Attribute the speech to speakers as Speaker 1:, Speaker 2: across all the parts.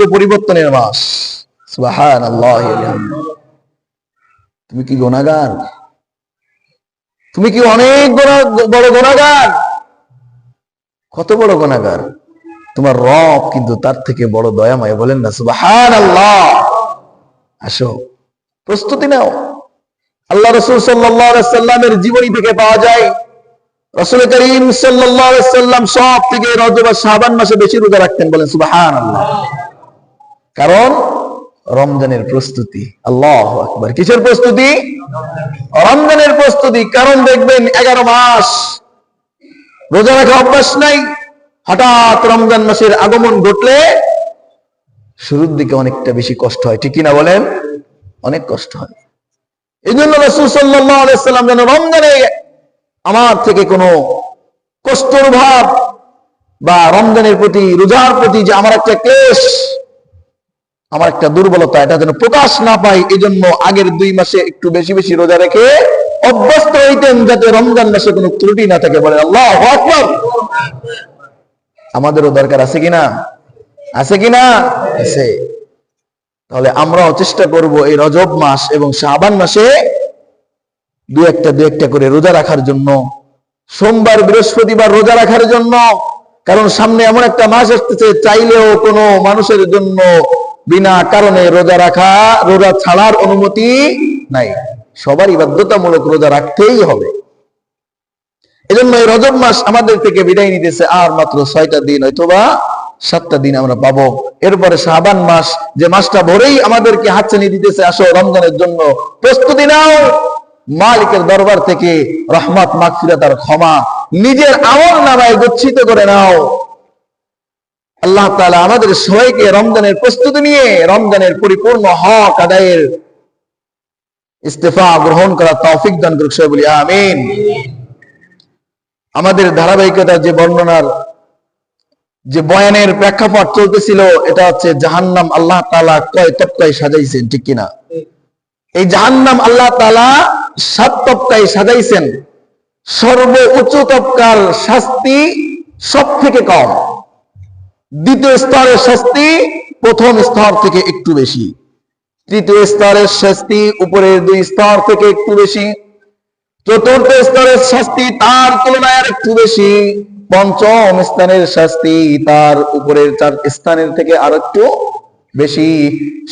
Speaker 1: শুদ্ধ পরিবর্তনের মাস। তুমি কি গোনাগার তুমি কি অনেক বড় গোনাগার কত বড় গোনাগার তোমার রব কিন্তু তার থেকে বড় দয়াময়, বলেন না সুবাহান আল্লাহ আসো, প্রস্তুতি নাও। আল্লাহ রসুল সাল্লামের জীবনী থেকে পাওয়া যায়, রসুল করিম সাল্লাম সব থেকে রজব শাবান মাসে বেশি রোজা রাখতেন, বলেন সুবাহান আল্লাহ কারণ রমজানের প্রস্তুতি, আল্লাহ আকবার। কিসের প্রস্তুতি? রমজানের প্রস্তুতি। কারণ দেখবেন, এগারো মাস রোজা রাখা অভ্যাস নাই। হঠাৎ রমজান মাসের আগমন ঘটলে শুরুর দিকে অনেকটা বেশি কষ্ট হয়। ঠিক কিনা বলেন? অনেক কষ্ট হয়। এই জন্য রসুল যেন রমজানে আমার থেকে কোনো কষ্টর ভাব বা রমজানের প্রতি, রোজার প্রতি যে আমার একটা ক্লেশ আমার একটা দুর্বলতা, এটা যেন প্রকাশ না পাই এই জন্য আগের দুই মাসে একটু বেশি বেশি রোজা রেখে অভ্যস্ত হইতেন যাতে রমজান মাসে কোনো ত্রুটি না থাকে। বলে আল্লাহ আমাদেরও দরকার আছে কিনা? আছে কিনা? আছে। তাহলে আমরাও চেষ্টা করব এই রজব মাস এবং শাবান মাসে দু একটা দু একটা করে রোজা রাখার জন্য, সোমবার, বৃহস্পতিবার রোজা রাখার জন্য, কারণ সামনে এমন একটা মাস আসতেছে, চাইলেও কোনো মানুষের জন্য বিনা কারণে রোজা রাখা, রোজা ছাড়ার অনুমতি নাই। সবারই বাধ্যতামূলক রোজা রাখতেই হবে। এজন্য এই রজব মাস আমাদের থেকে বিদায় নিতেছে আর মাত্র ছয়টা দিন হয়তোবা সাতটা দিন আমরা পাবো। এরপরে শাবান মাস, যে মাসটা ভরেই আমাদেরকে হাতছানি দিতেছে, আসো রমজানের জন্য প্রস্তুতি নাও। মালিকের দরবার থেকে রহমত মাগফিরাত আর ক্ষমা নিজের আমল নামায় গচ্ছিত করে নাও। আল্লাহ তাআলা আমাদের সবাইকে রমজানের প্রস্তুতি নিয়ে রমজানের পরিপূর্ণ হক আদায়ের ইস্তেফা গ্রহণ করা তৌফিক দান করুক সবাই বলি, আমিন। আমাদের ধারাবাহিকতা যে বর্ণনার, যে বয়ানের প্রেক্ষাপট চলতেছিল, এটা হচ্ছে জাহান্নাম আল্লাহ তালা কয় তপ্তায় সাজাইছেন, ঠিক কিনা? এই জাহান্নাম আল্লাহ তালা সাত তপ্তায় সাজাইছেন। সর্ব উচ্চ তপকার শাস্তি সব থেকে কম। দ্বিতীয় স্তরের শাস্তি প্রথম স্তর থেকে একটু বেশি। তৃতীয় স্তরের শাস্তি উপরের দুই স্তর থেকে একটু বেশি। চতুর্থ স্তরের শাস্তি তার তুলনায় আর একটু বেশি। পঞ্চম স্থানের শাস্তি তার উপরের চার স্থানের থেকে আর একটু বেশি।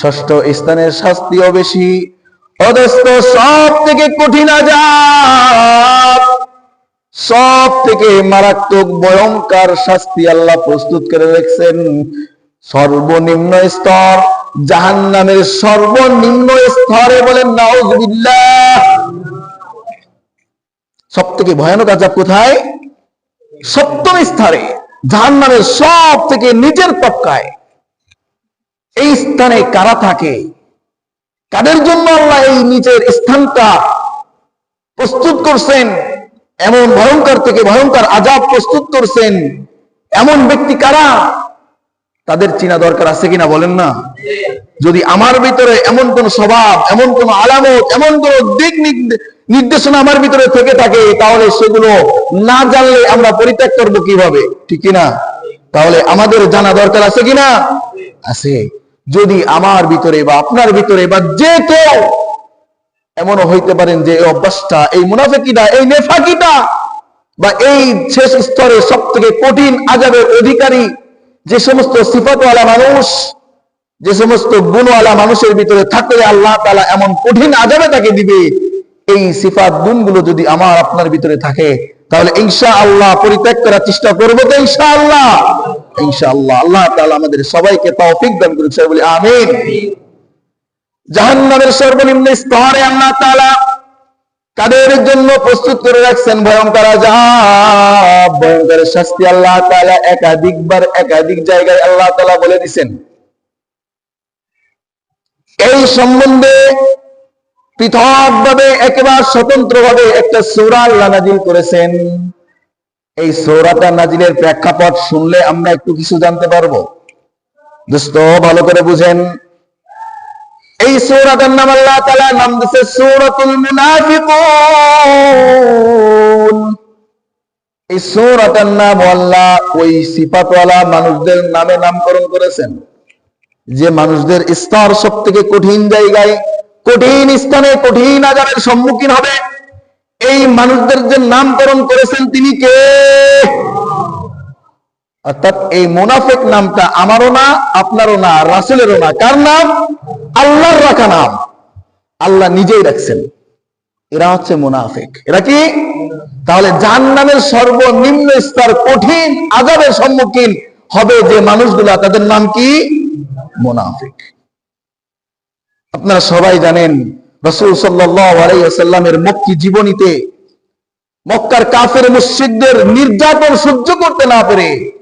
Speaker 1: ষষ্ঠ স্থানের শাস্তিও বেশি। অদস্ত সব থেকে কঠিন আজাব সব থেকে মারাত্মক ভয়ঙ্কর শাস্তি আল্লাহ প্রস্তুত করে রেখেছেন। সর্বনিম্ন স্তর, জাহান্নামের সর্বনিম্ন স্তরে বলেন নাউজুবিল্লাহ সব থেকে ভয়ানক আজাব কোথায়? সপ্তম স্তরে, জাহান্নামের সব থেকে নিচের তপকায় এই স্থানে কারা থাকে? কাদের জন্য আল্লাহ এই নিচের স্থানটা প্রস্তুত করছেন? এমন ভয়ঙ্কর থেকে ভয়ঙ্কর আজাব প্রস্তুত করছেন এমন ব্যক্তি কারা? তাদের চিনা দরকার আছে কিনা বলেন না? যদি আমার ভিতরে এমন কোন স্বভাব, এমন কোন আলামত, এমন কোন দিক নির্দেশনা আমার ভিতরে থেকে থাকে, তাহলে সেগুলো না জানলে আমরা পরিত্যাগ করব কীভাবে? ঠিক কিনা? তাহলে আমাদের জানা দরকার আছে কিনা? আছে। যদি আমার ভিতরে বা আপনার ভিতরে বা যে কেউ এমনও হইতে পারেন যে এই অভ্যাসটা, এই মুনাফেকিটা, এই নেফাকিটা বা এই শেষ স্তরে সব থেকে কঠিন আজাবের অধিকারী যে সমস্ত সিফাতওয়ালা মানুষ, যে সমস্ত গুণওয়ালা মানুষের ভিতরে থাকলে আল্লাহ তালা এমন কঠিন আজাবে তাকে দিবে, এই সিফাত গুণগুলো যদি আমার আপনার ভিতরে থাকে, তাহলে ইনশা আল্লাহ পরিত্যাগ করার চেষ্টা করব তো ইনশা আল্লাহ ইনশা আল্লাহ আল্লাহ তাআলা আমাদের সবাইকে তৌফিক দান সবাই বলি আমিন। জাহান্নামের সর্বনিম্ন স্তরে আল্লাহ তাআলা কাদের জন্য প্রস্তুত করে রাখছেন ভয়ঙ্কর আযাব? ভয়ঙ্কর শাস্তি আল্লাহ তাআলা একাধিকবার একাধিক জায়গায় আল্লাহ তাআলা বলে দিবেন এই সম্বন্ধে পৃথকভাবে, একেবারে স্বতন্ত্রভাবে একটা সূরা আল্লাহ নাজিল করেছেন। এই সূরাটা নাজিলের প্রেক্ষাপট শুনলে আমরা একটু কিছু জানতে পারব। দোস্ত, ভালো করে বুঝেন। এই সূরাটার নাম আল্লাহ তাআলা নাম দিয়েছে সূরাতুল মুনাফিকুন। এই সূরাটার নাম আল্লাহ ওই সিফাতওয়ালা মানুষদের নামে নামকরণ করেছেন। যে মানুষদের স্তর সব থেকে কঠিন জায়গায়, কঠিন স্থানে কঠিন আজারের সম্মুখীন হবে। এই মানুষদের যে নামকরণ করেছেন তিনি কে? অর্থাৎ এই মোনাফেক নামটা আমারও না, আপনারও না রাসুলেরও না। কার নাম? আল্লাহর রাখা নাম। আল্লাহ নিজেই রাখছেন। এরা হচ্ছে মুনাফিক। এরা কি? তাহলে জাহান্নামের সর্বনিম্ন স্তর কঠিন আজাবের সম্মুখীন হবে যে মানুষগুলা। তাদের নাম কি? মুনাফিক। আপনারা সবাই জানেন, রসুল সাল্লামের মক্কি জীবনীতে মক্কার কাফের মুসিদদের নির্যাতন সহ্য করতে না পেরে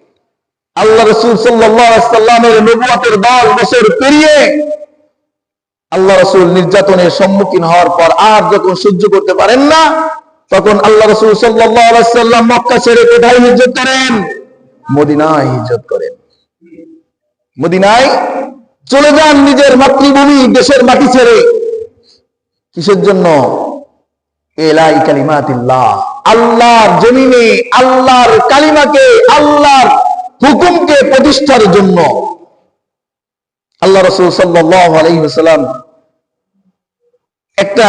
Speaker 1: আল্লাহ রসুল সাল্লামের নবুয়াতের দল বছর পেরিয়ে আল্লাহ রসুল নির্যাতনের সম্মুখীন হওয়ার পর আর যখন সহ্য করতে পারেন না, তখন আল্লাহ রসুল সাল্লাম মক্কা ছেড়ে কোথায় হিজত করেন? মদিনায় হিজত করেন। মদিনায় চলে যান নিজের মাতৃভূমি দেশের মাটি ছেড়ে। কিসের জন্য? এলাই কালিমাতিল্লাহ। আল্লাহর জমিনে, আল্লাহর কালিমাকে, আল্লাহর হুকুমকে প্রতিষ্ঠার জন্য আল্লাহ রসুল সাল্লাম একটা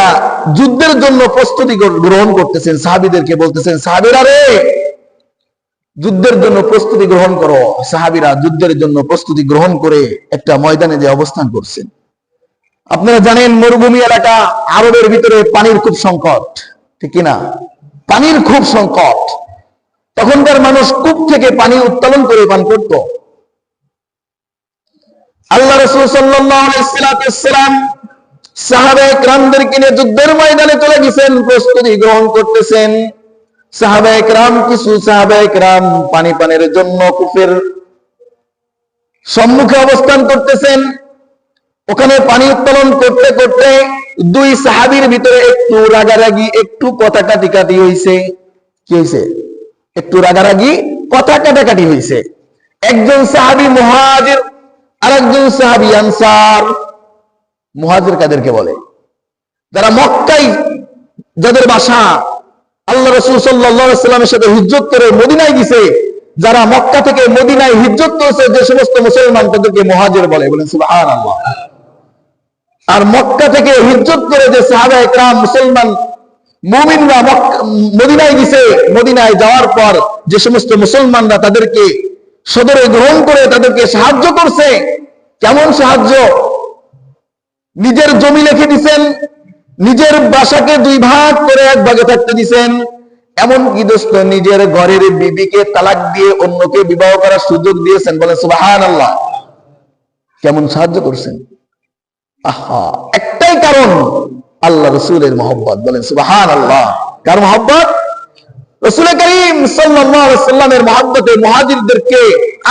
Speaker 1: যুদ্ধের জন্য প্রস্তুতি গ্রহণ করতেছেন, সাহাবিদেরকে বলতেছেন, সাহাবিরা রে, যুদ্ধের জন্য প্রস্তুতি গ্রহণ করো। সাহাবিরা যুদ্ধের জন্য প্রস্তুতি গ্রহণ করে একটা ময়দানে যে অবস্থান করছেন। আপনারা জানেন, মরুভূমি এলাকা আরবের ভিতরে পানির খুব সংকট, ঠিক কিনা? পানির খুব সংকট। তখনকার মানুষ কূপ থেকে পানি উত্তোলন করে পান করত। আল্লাহ রসুল সাল্লাম কিনে যুদ্ধের ময়দানে চলে গেছেন, প্রস্তুতি গ্রহণ করতেছেন। কিছু পানি পানের জন্য কূপের সম্মুখে অবস্থান করতেছেন। ওখানে পানি উত্তোলন করতে করতে দুই সাহাবির ভিতরে একটু রাগারাগি, একটু কথা কাটি হয়েছে কি হয়েছে একটু রাগারাগি, কথা কাটাকাটি হয়েছে একজন সাহাবি মহাজির আর একজন সাহাবি আনসার। মহাজির কাদেরকে বলে? যারা মক্কাই যাদের বাসা আল্লাহ রসুল সাল্লামের সাথে হিজ্জত করে মদিনায় গেছে, যারা মক্কা থেকে মদিনায় হিজ্জত করেছে, যে সমস্ত মুসলমান তাদেরকে মহাজির বলে। আর মক্কা থেকে হিজ্জত করে যে সাহাবা একরাম মুসলমান মুমিনরা মদিনায় গেছে। মদিনায় যাওয়ার পর যে সমস্ত মুসলমানরা তাদেরকে সদরে গ্রহণ করে তাদেরকে সাহায্য করছে। কেমন সাহায্য? নিজের জমি লিখে দিছেন, নিজের বাসাকে দুই ভাগ করে এক ভাগে থাকতে দিছেন। এমন কি দোস্ত, নিজের ঘরের বিবিকে তালাক দিয়ে অন্যকে বিবাহ করার সুযোগ দিয়েছেন। বলে সুবাহান আল্লাহ কেমন সাহায্য করছেন? আহা, একটাই কারণ আল্লাহ রসুলের মোহাম্মত বলেন সুবাহান আল্লাহ কার মোহাম্মত রসুল করিম সাল্লামের মহাব্বতে মহাজিরদেরকে,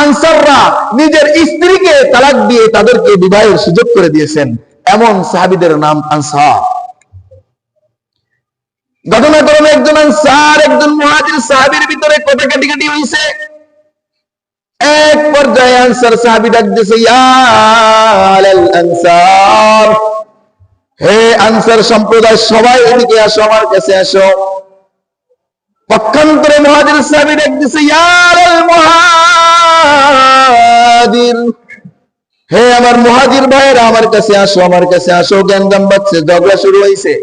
Speaker 1: আনসাররা নিজের স্ত্রীকে তালাক দিয়ে তাদেরকে বিবাহের সুযোগ করে দিয়েছেন। এমন সাহাবিদের নাম আনসার। ঘটনাক্রমে একজন আনসার, একজন মহাজির সাহাবির ভিতরে কথা কাটি কাটি হয়েছে এক পর্যায়ে আনসার সাহাবি ডাক দিয়েছে আনসার হে আনসার সম্প্রদায়, সবাই এদিকে আসো, আমার কাছে আসো। পক্ষান্তরে মহাজির সাহাবি দিয়েছে মহাজির। হে আমার মহাজির ভাইয়েরা, আমার কাছে আসো, আমার কাছে আসো। জ্ঞানদাম বাচ্চে ঝগড়া শুরু হয়েছে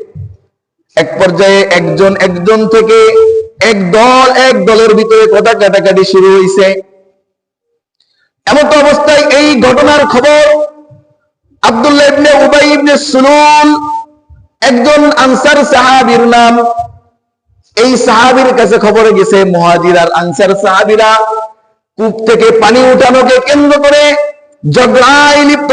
Speaker 1: এক পর্যায়ে একজন একজন থেকে এক দল, এক দলের ভিতরে কথা কাটাকাটি শুরু হয়েছে এমন অবস্থায় এই ঘটনার খবর আব্দুল্লাহ ইবনে উবাই ইবনে সুলুল, একজন আনসার সাহাবীর নাম। এই সাহাবীর কাছে খবরে গেছে আর আনসার সাহাবীরা কূপ থেকে পানি উঠানোকে কেন্দ্র করে লিপ্ত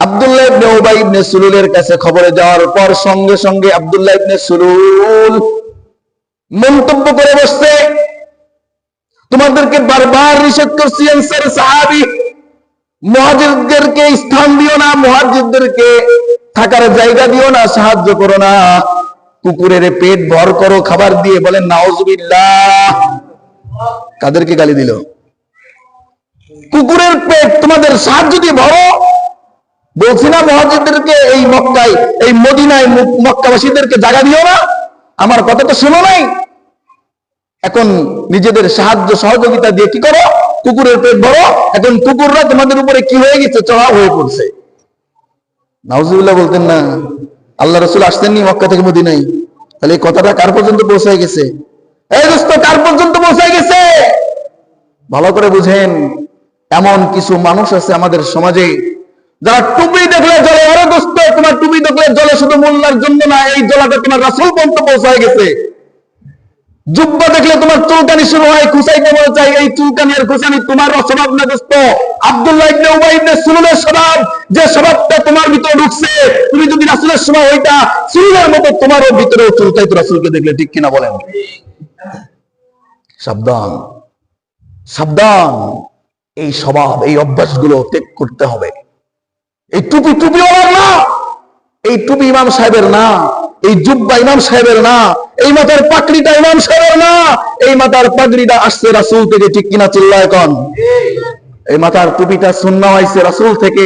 Speaker 1: আব্দুল্লাহ ইবনে উবাই ইবনে সুলুলের কাছে খবরে যাওয়ার পর সঙ্গে সঙ্গে আব্দুল্লাহ ইবনে সুলুল মন্তব্য করে বসছে, তোমাদেরকে বারবার করছি, আনসার সাহাবি মহাজিদদেরকে স্থান দিও না, মহাজিদদেরকে থাকার জায়গা দিও না, সাহায্য করো না। কুকুরের পেট ভর করো, খাবার দিয়ে নাউজুবিল্লাহ। কাদেরকে গালি দিল? কুকুরের পেট তোমাদের সাহায্য দিয়ে ভরো। বলছি না, মহাজিদদেরকে এই মক্কায়, এই মদিনায় মক্কাবাসীদেরকে জায়গা দিও না। আমার কথা তো শোনো নাই। এখন নিজেদের সাহায্য, সহযোগিতা দিয়ে কি করো? কুকুরের পেট বড় এখন কুকুররা তোমাদের উপরে কি হয়ে গেছে চড়া হয়ে পড়ছে। নাউজুবিল্লাহ বলতেন না, আল্লাহ রসুল আসতেননি মক্কা থেকে মদিনাই তাহলে এই কথাটা কার পর্যন্ত পৌঁছায় গেছে? কার পর্যন্ত পৌঁছায় গেছে? ভালো করে বুঝেন, এমন কিছু মানুষ আছে আমাদের সমাজে, যারা টুপি দেখলে জলে আরে দোস্ত, তোমার টুপি দেখলে জলে শুধু মোল্লার জন্য না, এই জলাটা তোমার রাসুল পর্যন্ত পৌঁছায় গেছে। জুব্বা দেখলে তোমার চুলকানি শুরু হয় খুসাইতে মনে চাই এই চুলকানি আর খুসানি তোমার স্বভাব না, দোস্ত। আব্দুল্লাহ ইবনে উবাই ইবনে সুলুলের স্বভাব, যে স্বভাবটা তোমার ভিতরে ঢুকছে, তুমি যদি রাসূলের সময় হইতা সুলুলের মতো তোমারও চুলকাইতো, রাসূলকে দেখলে ঠিক কিনা বলেন? সাবধান সাবধান, এই স্বভাব, এই অভ্যাসগুলো ত্যাগ করতে হবে। এই টুপি টুপিওয়ালার না, এই টুপি ইমাম সাহেবের না। এই জুব্বা ইমাম সাহেবের না, এই মাথার পাকড়িটা ইমাম সাহেবের না, এই মাথার পাগড়িটা আসছে রাসূল থেকে, ঠিক কিনা চিল্লায় কন। এই মাথার টুপিটা সুন্না হয়েছে রাসূল থেকে,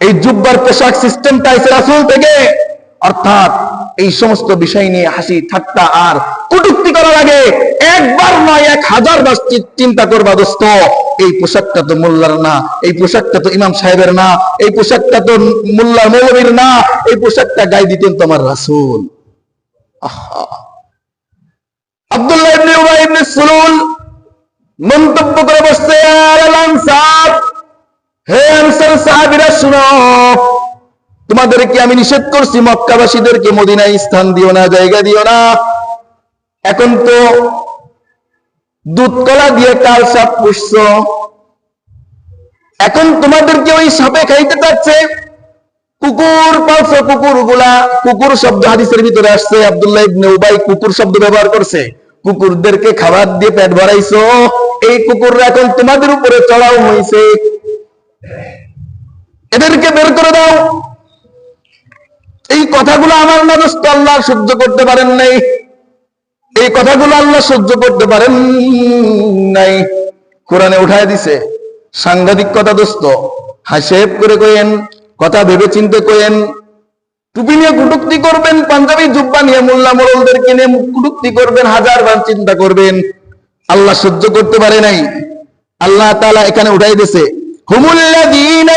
Speaker 1: এই জুব্বার পোশাক সিস্টেমটা আইছে রাসূল থেকে। অর্থাৎ এই সমস্ত বিষয় নিয়ে হাসি ঠাট্টা আর কটূক্তি করার আগে একবার নয়, এক হাজার বার চিন্তা করবা দোস্ত। এই পোশাকটা তো মোল্লার না, এই পোশাকটা তো ইমাম সাহেবের না, এই পোশাকটা তো মোল্লার মৌলবীর না, এই পোশাকটা গায়ে দিতেন তোমার রাসূল। মন্তব্য করে আনসার, হে আনসার শুনো, তোমাদেরকে আমি নিষেধ করছি, মক্কাবাসীদেরকে মদিনায় স্থান দিও না, জায়গা দিও না। এখন তো দুধ কলা দিয়ে কাল সাপ পুষছ। এখন তোমাদেরকে ওই সাপে খাইতে চাচ্ছে কুকুর পালছো কুকুরগুলা। কুকুর শব্দ হাদিসের ভিতরে আসছে, আব্দুল্লাহ ইবনে উবাই কুকুর শব্দ ব্যবহার করছে। কুকুরদেরকে খাবার দিয়ে পেট ভরাইছো। এই কুকুররা এখন তোমাদের উপরে চড়াও হয়েছে এদেরকে বের করে দাও। এই কথাগুলো আমার না দোস্ত, আল্লাহ সহ্য করতে পারেন নাই। এই কথাগুলো আল্লাহ সহ্য করতে পারেন নাই। কোরআনে উঠায় দিছে সাংঘাতিক কথা দোস্ত, হাসেব করে কইেন কথা ভেবে চিনতে কইেন টুপি নিয়ে কুটুক্তি করবেন, পাঞ্জাবি, জুব্বা নিয়ে মোল্লা মোড়লদেরকে নিয়ে কুটুক্তি করবেন, হাজার বার চিন্তা করবেন। আল্লাহ সহ্য করতে পারে নাই। আল্লাহ তালা এখানে উঠাই দিছে, হুমুল্লাযীনা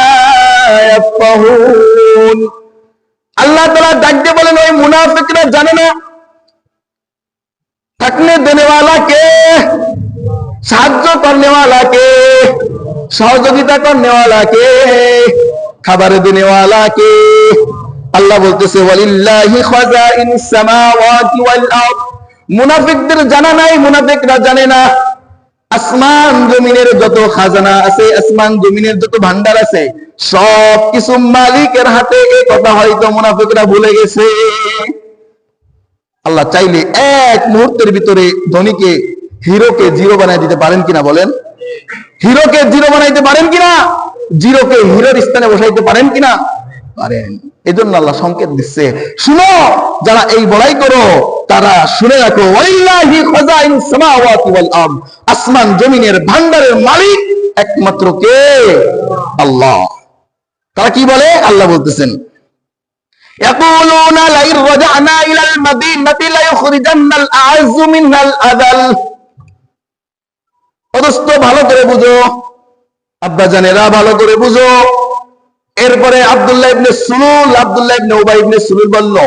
Speaker 1: আল্লাহ তালা ডাকতে বলেন, ওই মুনাফিকরা জানে না, থাকলে দেনেওয়ালা কে সাহায্য করনেওয়ালা কে সহযোগিতা করনেওয়ালা কে খাবার দেনেওয়ালা কে আল্লাহ বলতেছে মুনাফিকদের জানা নাই, মুনাফিকরা জানে না। আসমান জমিনের যত খাজানা আছে, আসমান জমিনের যত ভান্ডার আছে সব কিছু মালিকের হাতে এই কথা হয়তো মুনাফিকরা ভুলে গেছে। আল্লাহ চাইলে এক মুহূর্তের ভিতরে ধনীকে, হিরোকে জিরো বানাই দিতে পারেন কিনা বলেন? হিরোকে জিরো বানাইতে পারেন কিনা? জিরোকে হিরোর স্থানে বসাইতে পারেন কিনা? পারেন। এই জন্য আল্লাহ সংকেত দিচ্ছে শুনো যারা এই বড়াই করো তারা শুনে রাখো ওয়ালিল্লাহি খাজাইনুস সামাওয়াতি ওয়াল আরদ আসমান জমিনের ভান্ডারের মালিক একমাত্র কে আল্লাহ তারা কি বলে আল্লাহ বলতেছেন يقولون لئن رجعنا إلى المدينة ليخرجن الأعز منها الأذل অদস্ত ভালো করে বুঝো আব্বা জানেরা ভালো করে বুঝো এরপরে আব্দুল্লাহ ইবনে সুলুল, আব্দুল্লাহ ইবনে উবাই ইবনে সুলুল বলল,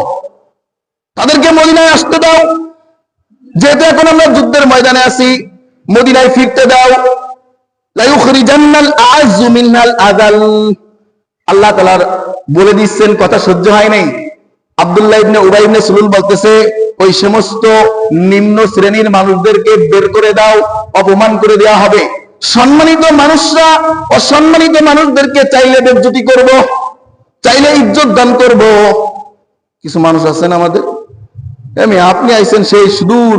Speaker 1: তাদেরকে মদিনায় আসতে দাও। যেহেতু এখন আমরা যুদ্ধের ময়দানে আছি, মদিনায় ফিরতে দাও। আল্লাহ তাআলার বলে দিচ্ছেন, কথা সহ্য হয় নাই। আব্দুল্লাহ ইবনে উবাই ইবনে সুলুল বলতেছে, ওই সমস্ত নিম্ন শ্রেণির মানুষদেরকে বের করে দাও, অপমান করে দেওয়া হবে। সম্মানিত মানুষরা, অসম্মানিত মানুষদেরকে চাইলে বেজ্জতি করব, চাইলে ইজ্জত দান করব। কিছু মানুষ আছেন আমাদের? আপনি আইছেন সেই সুদূর